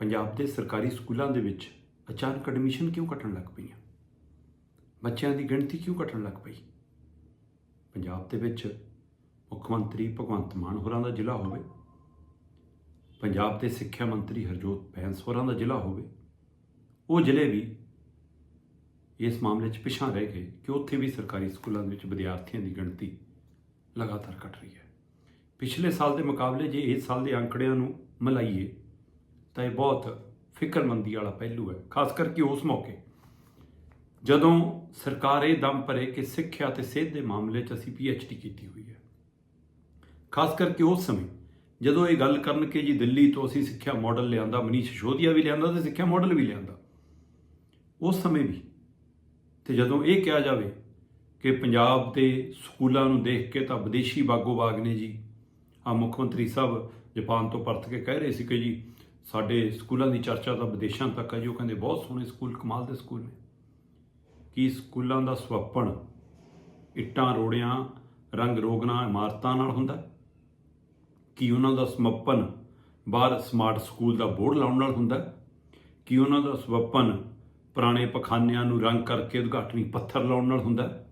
ਪੰਜਾਬ ਦੇ ਸਰਕਾਰੀ ਸਕੂਲਾਂ ਦੇ ਵਿੱਚ ਅਚਾਨਕ ਐਡਮਿਸ਼ਨ ਕਿਉਂ ਘਟਣ ਲੱਗ ਪਈਆਂ? ਬੱਚਿਆਂ ਦੀ ਗਿਣਤੀ ਕਿਉਂ ਘਟਣ ਲੱਗ ਪਈ? ਪੰਜਾਬ ਦੇ ਵਿੱਚ ਮੁੱਖ ਮੰਤਰੀ ਭਗਵੰਤ ਮਾਨ ਹੋਰਾਂ ਦਾ ਜ਼ਿਲ੍ਹਾ ਹੋਵੇ, ਪੰਜਾਬ ਦੇ ਸਿੱਖਿਆ ਮੰਤਰੀ ਹਰਜੋਤ ਬੈਂਸ ਹੋਰਾਂ ਦਾ ਜ਼ਿਲ੍ਹਾ ਹੋਵੇ, ਉਹ ਜ਼ਿਲ੍ਹੇ ਵੀ ਇਸ ਮਾਮਲੇ 'ਚ ਪਿਛਾਂ ਰਹਿ ਗਏ ਕਿ ਉੱਥੇ ਵੀ ਸਰਕਾਰੀ ਸਕੂਲਾਂ ਦੇ ਵਿੱਚ ਵਿਦਿਆਰਥੀਆਂ ਦੀ ਗਿਣਤੀ ਲਗਾਤਾਰ ਘਟ ਰਹੀ ਹੈ। ਪਿਛਲੇ ਸਾਲ ਦੇ ਮੁਕਾਬਲੇ ਜੇ ਇਸ ਸਾਲ ਦੇ ਅੰਕੜਿਆਂ ਨੂੰ ਮਿਲਾਈਏ ਤਾਂ ਇਹ ਬਹੁਤ ਫਿਕਰਮੰਦੀ ਵਾਲਾ ਪਹਿਲੂ ਹੈ, ਖਾਸ ਕਰਕੇ ਉਸ ਮੌਕੇ। ਜਦੋਂ ਸਰਕਾਰ ਇਹ ਦਮ ਭਰੇ ਕਿ ਸਿੱਖਿਆ ਤੇ ਸਿਹਤ ਦੇ ਮਾਮਲੇ 'ਚ ਅਸੀਂ ਡੀ ਕੀਤੀ ਹੋਈ ਹੈ। ਖਾਸ ਕਰਕੇ ਉਸ ਸਮੇਂ ਜਦੋਂ ਇਹ ਗੱਲ ਕਰਨ ਕਿ ਜੀ ਦਿੱਲੀ ਤੋਂ ਅਸੀਂ ਸਿੱਖਿਆ ਮਾਡਲ ਲਿਆਂਦਾ, ਮਨੀਸ਼ ਸ਼ੋਧੀਆ ਵੀ ਲਿਆਂਦਾ ਤੇ ਸਿੱਖਿਆ ਮਾਡਲ ਵੀ ਲਿਆਂਦਾ। ਉਸ ਸਮੇਂ ਵੀ ਤੇ ਜਦੋਂ ਇਹ ਕਿਹਾ ਜਾਵੇ ਕਿ ਪੰਜਾਬ ਦੇ ਸਕੂਲਾਂ ਨੂੰ ਦੇਖ ਕੇ ਤਾਂ ਵਿਦੇਸ਼ੀ ਬਾਗੋ ਬਾਗ ਨੇ ਜੀ ਆ ਮੁੱਖ ਮੰਤਰੀ ਸਾਹਿਬ ਜਾਪਾਨ ਤੋਂ ਪਰਤ ਕੇ ਕਹਿ ਰਹੇ ਸੀ ਕਿ ਜੀ ਸਾਡੇ ਸਕੂਲਾਂ ਦੀ ਚਰਚਾ ਤਾਂ ਵਿਦੇਸ਼ਾਂ ਤੱਕ ਹੈ ਜੀ। ਉਹ ਕਹਿੰਦੇ ਬਹੁਤ ਸੋਹਣੇ ਸਕੂਲ, ਕਮਾਲ ਦੇ ਸਕੂਲ ਨੇ। ਕੀ ਸਕੂਲਾਂ ਦਾ ਸਵੱਪਣ ਇੱਟਾਂ, ਰੋੜਿਆਂ, ਰੰਗ ਰੋਗਨਾਂ, ਇਮਾਰਤਾਂ ਨਾਲ ਹੁੰਦਾ ਕੀ ਉਹਨਾਂ ਦਾ ਸਮੱਪਨ ਬਾਹਰ ਸਮਾਰਟ ਸਕੂਲ ਦਾ ਬੋਰਡ ਲਾਉਣ ਨਾਲ ਹੁੰਦਾ ਕੀ ਉਹਨਾਂ ਦਾ ਸਵੱਪਨ ਪੁਰਾਣੇ ਪਖਾਨਿਆਂ ਨੂੰ ਰੰਗ ਕਰਕੇ ਉਦਘਾਟਨੀ ਪੱਥਰ ਲਾਉਣ ਨਾਲ ਹੁੰਦਾ